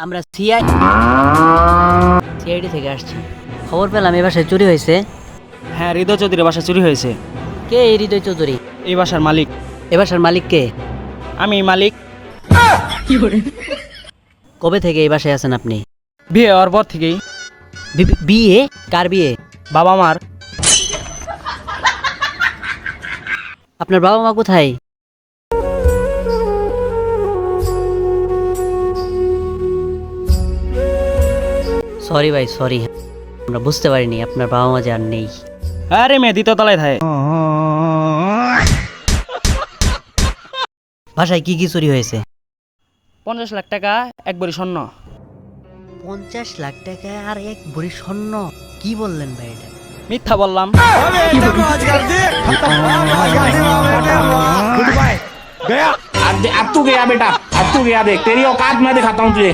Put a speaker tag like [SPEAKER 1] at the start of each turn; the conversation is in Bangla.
[SPEAKER 1] আমরা সিআই সিআইডি থেকে আসছি। খবর পেলাম এই বাসায় চুরি হয়েছে।
[SPEAKER 2] হ্যাঁ হৃদয় চৌধুরীর বাসা চুরি হয়েছে।
[SPEAKER 1] কে এই হৃদয় চৌধুরী?
[SPEAKER 2] এই বাসার মালিক।
[SPEAKER 1] এ বাসার মালিক কে?
[SPEAKER 2] আমি মালিক।
[SPEAKER 1] কবে থেকে এই বাসায় আছেন আপনি?
[SPEAKER 2] বিয়ে হওয়ার পর থেকেই।
[SPEAKER 1] বিয়ে? কার বিয়ে?
[SPEAKER 2] বাবা মার
[SPEAKER 1] আপনার বাবা মা কোথায়? সরি ভাই সরি আমরা বুঝতে পারিনি আপনার বাবা মা যে আর নেই
[SPEAKER 2] আরে মেয়ে দ্বিতীয় তলায় থাকে
[SPEAKER 1] বাসায় কি কি চুরি হয়েছে
[SPEAKER 2] পঞ্চাশ লাখ টাকা এক বড়ি স্বর্ণ
[SPEAKER 1] পঞ্চাশ লাখ টাকা আর এক ভরি স্বর্ণ কি বললেন ভাই এটা
[SPEAKER 2] মিথ্যা বললাম
[SPEAKER 3] अब अब तू गया बेटा अब तू गया देख तेरी औकात मैं दिखाता हूँ तुझे